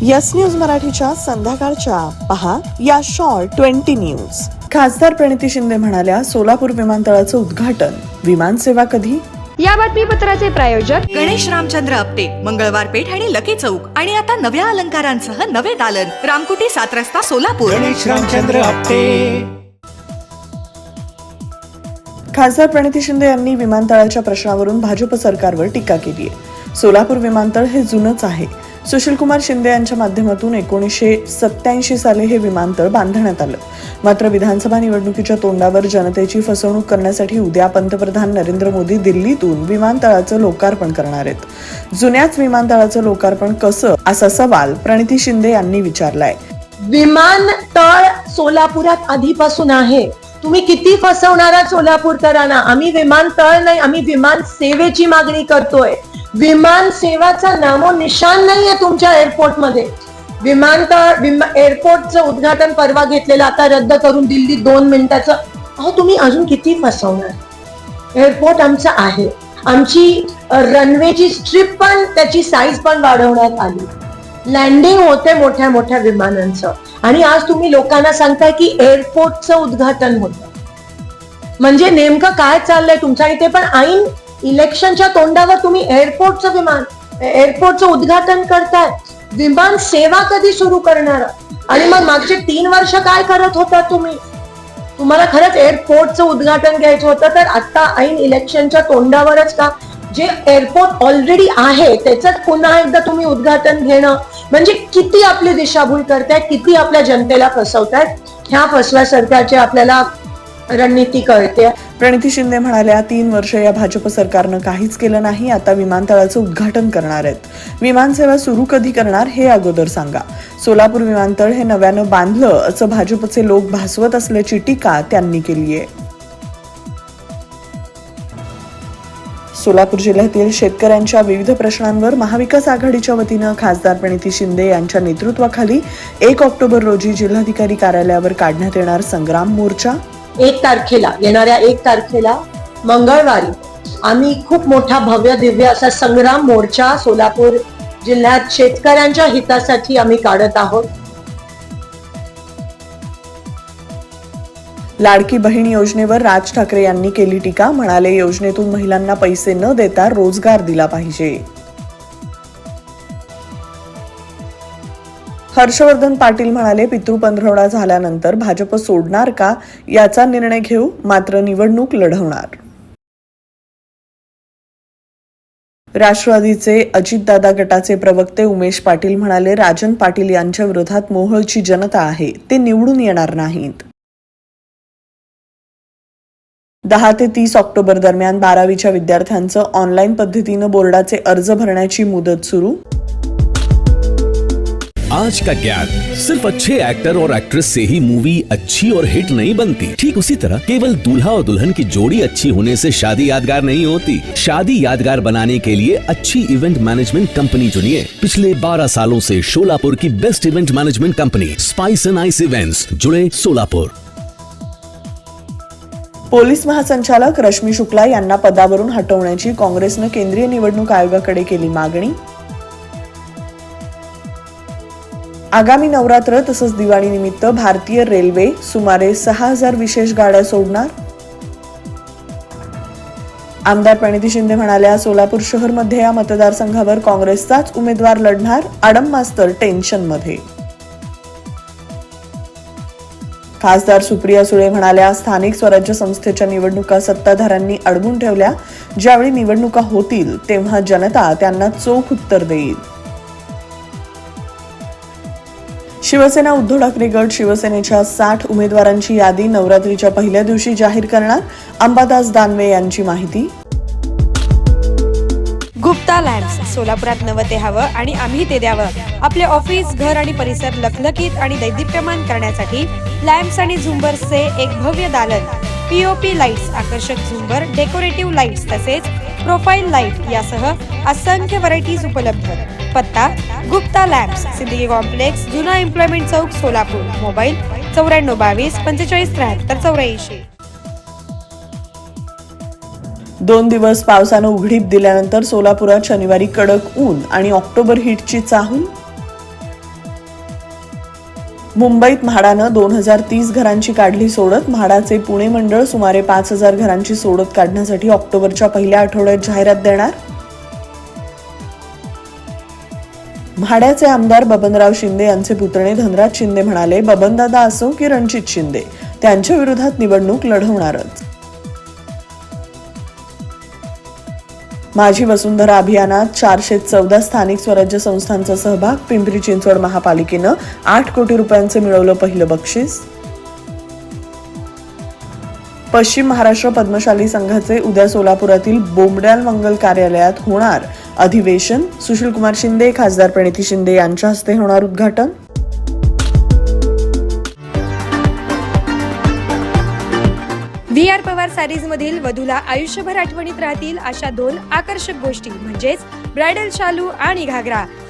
Yes news मराठीच्या संध्याकाळच्या. पहा या शॉर्ट ट्वेंटी न्यूज. खासदार प्रणिती शिंदे म्हणाल्या सोलापूर विमानतळाचं उद्घाटन. विमानसेवा कधी? या बातमीपत्राचे प्रायोजक गणेश रामचंद्र आपटे मंगळवार पेठ आणि लकी चौक. आणि आता नव्या अलंकारांसह नवे दालन. रामकुटी सात रस्ता सोलापूर. गणेश रामचंद्र आपटे. खासदार प्रणिती शिंदे यांनी विमानतळाच्या प्रश्नावरून भाजप सरकारवर टीका केली आहे सोलापूर विमानतळ हे जुनच आहे. सुशीलकुमार शिंदे यांच्या माध्यमातून एकोणीसशे सत्याऐंशी साली हे विमानतळ बांधण्यात आलं. मात्र विधानसभा निवडणुकीच्या तोंडावर जनतेची फसवणूक करण्यासाठी उद्या पंतप्रधान नरेंद्र मोदी दिल्लीतून विमानतळाचं लोकार्पण करणार आहेत. जुन्याच विमानतळाचं लोकार्पण कसं? असा सवाल प्रणिती शिंदे यांनी विचारलाय. विमानतळ सोलापुरात आधीपासून आहे. तुम्ही किती फसवणारा सोलापूरकरांना? आम्ही विमानतळ नाही आम्ही विमान सेवेची मागणी करतोय. विमान सेवाचा नामो निशान नाहीये तुमच्या एअरपोर्टमध्ये विमानतळ विमा एअरपोर्टचं उद्घाटन परवा घेतलेलं आता रद्द करून दिल्ली दोन मिनिटाचं. अहो तुम्ही अजून किती फसवणार? एअरपोर्ट आमचं आहे. आमची रनवेची स्ट्रीप पण त्याची साईज पण वाढवण्यात आली. लँडिंग होते मोठ्या मोठ्या विमानांचं. आणि आज तुम्ही लोकांना सांगताय की एअरपोर्टचं उद्घाटन होतं. म्हणजे नेमकं काय चाललंय तुमच्या इथे पण ऐन इलेक्शनच्या तोंडावर तुम्ही एअरपोर्टचं विमान एअरपोर्टचं उद्घाटन करताय. विमान सेवा कधी सुरू करणार? आणि मग मागचे तीन वर्ष काय करत होता तुम्ही? तुम्हाला खरंच एअरपोर्टचं उद्घाटन घ्यायचं होतं तर आता ऐन इलेक्शनच्या तोंडावरच का? जे एअरपोर्ट ऑलरेडी आहे त्याच पुन्हा एकदा तुम्ही उद्घाटन घेणं. म्हणजे किती आपली दिशाभूल करतायत किती आपल्या जनतेला फसवतायत? ह्या फसव्या सरकारचे आपल्याला रणनीती कळते. प्रणिती शिंदे म्हणाल्या तीन वर्ष या भाजप सरकारनं काहीच केलं नाही आता विमानतळाचं उद्घाटन करणार आहेत. विमानसेवा सुरू कधी करणार हे अगोदर सांगा. सोलापूर विमानतळ हे नव्यानं बांधलं असं भाजपचे लोक भासवत असल्याची टीका त्यांनी केली आहे सोलापूर जिल्ह्यातील शेतकऱ्यांच्या विविध प्रश्नांवर महाविकास आघाडीच्या वतीनं खासदार प्रणिती शिंदे यांच्या नेतृत्वाखाली एक ऑक्टोबर रोजी जिल्हाधिकारी कार्यालयावर काढण्यात येणार संग्राम मोर्चा. एक तारखेला येणाऱ्या एक तारखेला मंगळवारी आम्ही खूप मोठा भव्य दिव्य असा संग्राम मोर्चा सोलापूर जिल्ह्यात शेतकऱ्यांच्या हितासाठी आम्ही काढत आहोत. लाडकी बहीण योजनेवर राज ठाकरे यांनी केली टीका म्हणाले योजनेतून महिलांना पैसे न देता रोजगार दिला पाहिजे. हर्षवर्धन पाटील म्हणाले पितृ पंधरवडा झाल्यानंतर भाजप सोडणार का? याचा निर्णय घेऊ मात्र निवडणूक लढवणार. राष्ट्रवादीचे अजितदादा गटाचे प्रवक्ते उमेश पाटील म्हणाले राजन पाटील यांच्या विरोधात मोहोळची जनता आहे ते निवडून येणार नाहीत. दहा ते तीस ऑक्टोबर दरम्यान बारावीच्या विद्यार्थ्यांचं ऑनलाईन पद्धतीनं बोर्डाचे अर्ज भरण्याची मुदत सुरू आज का ज्ञान सिर्फ़ अच्छे एक्टर और एक्ट्रेस से ही मूवी अच्छी और हिट नहीं बनती। ठीक उसी तरह केवल दूल्हा और दुल्हन की जोड़ी अच्छी होने से शादी यादगार नहीं होती। शादी यादगार बनाने के लिए अच्छी इवेंट मैनेजमेंट कंपनी चुनिए। पिछले 12 सालों से शोलापुर की best event management company spice and ice events जुड़े सोलापुर पोलीस महासंचालक रश्मी शुक्ला यांना पदावरून हटवण्याची काँग्रेसनं केंद्रीय निवडणूक आयोगाकडे केली मागणी. आगामी नवरात्र तसंच दिवाळी निमित्त भारतीय रेल्वे सुमारे सहा हजार विशेष गाड्या सोडणार. आमदार प्रणिती शिंदे म्हणाल्या सोलापूर शहरमध्ये या मतदारसंघावर काँग्रेसचाच उमेदवार लढणार आडम मास्तर टेन्शनमध्ये. खासदार सुप्रिया सुळे म्हणाल्या स्थानिक स्वराज्य संस्थेच्या निवडणुका सत्ताधाऱ्यांनी अडवून ठेवल्या. ज्यावेळी निवडणुका होतील तेव्हा जनता त्यांना चोख उत्तर देईल. शिवसेना उद्धव ठाकरे गट शिवसेनेच्या साठ उमेदवारांची यादी नवरात्रीच्या पहिल्या दिवशी जाहीर करणार अंबादास दानवे यांची माहिती. गुप्ता लॅम्प्स सोलापुरात नवं ते हवं आणि आम्ही ते द्यावं. आपले ऑफिस घर आणि परिसर लखलखीत आणि दैदिप्यमान करण्यासाठी लॅम्प्स आणि झुंबर्सचे एक भव्य दालन. पीओपी लाईट्स आकर्षक झुंबर डेकोरेटिव्ह लाईट्स तसेच प्रोफाईल लाइट यासह असंख्य व्हरायटीज उपलब्ध. पत्ता गुप्ता लॅम्प्स सिद्दीकी कॉम्प्लेक्स जुना एम्प्लॉयमेंट चौक सोलापूर. मोबाईल चौऱ्याण्णव बावीस पंचेचाळीस त्र्याहत्तर चौऱ्याऐंशी. दोन दिवस पावसानं उघडीप दिल्यानंतर सोलापुरात शनिवारी कडक ऊन आणि ऑक्टोबर हिटची चाहूल? मुंबईत म्हाडानं दोन हजार तीस घरांची काढली सोडत म्हाडाचे पुणे मंडळ सुमारे पाच हजार घरांची सोडत काढण्यासाठी ऑक्टोबरच्या पहिल्या आठवड्यात जाहिरात देणार? म्हाड्याचे आमदार बबनराव शिंदे यांचे पुतणे धनराज शिंदे म्हणाले बबनदादा असो की रणजित शिंदे त्यांच्या विरोधात निवडणूक लढवणारच. माझी वसुंधरा अभियानात चारशे चौदा स्थानिक स्वराज्य संस्थांचा सहभाग पिंपरी चिंचवड महापालिकेनं आठ कोटी रुपयांचं मिळवलं पहिलं बक्षीस. पश्चिम महाराष्ट्र पद्मशाली संघाचे उद्या सोलापुरातील बोमड्याल मंगल कार्यालयात होणार अधिवेशन. सुशीलकुमार शिंदे खासदार प्रणिती शिंदे यांच्या हस्ते होणार उद्घाटन. व्ही आर पवार सारीज मधील वधूला आयुष्यभर आठवणीत राहतील अशा दोन आकर्षक गोष्टी म्हणजेच ब्रायडल शालू आणि घागरा.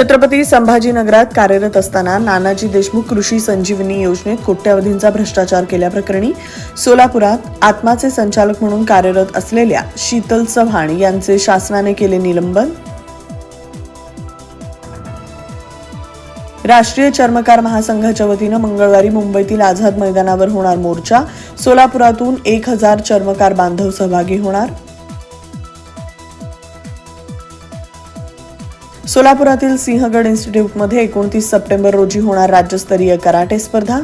छत्रपती संभाजीनगरात कार्यरत असताना नानाजी देशमुख कृषी संजीवनी योजनेत कोट्यावधींचा भ्रष्टाचार केल्याप्रकरणी सोलापुरात आत्माचे संचालक म्हणून कार्यरत असलेल्या शीतल चव्हाण यांचे शासनाने केले निलंबन. राष्ट्रीय चर्मकार महासंघाच्या वतीनं मंगळवारी मुंबईतील आझाद मैदानावर होणार मोर्चा. सोलापुरातून एक हजार चर्मकार बांधव सहभागी होणार. सोलापुरातील सिंहगड इन्स्टिट्यूटमध्ये एकोणतीस सप्टेंबर रोजी होणार राज्यस्तरीय कराटे स्पर्धा.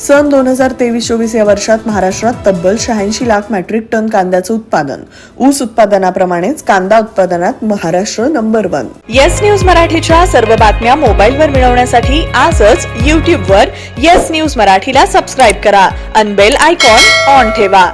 सन दोन हजार तेवीस चोवीस या वर्षात महाराष्ट्रात तब्बल शहाऐंशी लाख मेट्रिक टन कांद्याचं उत्पादन. ऊस उत्पादनाप्रमाणेच कांदा उत्पादनात Maharashtra number one yes news मराठीच्या सर्व बातम्या मोबाईलवर मिळवण्यासाठी आजच यूट्यूबवर येस न्यूज मराठीला सबस्क्राईब करा. अनबेल आयकॉन ऑन ठेवा.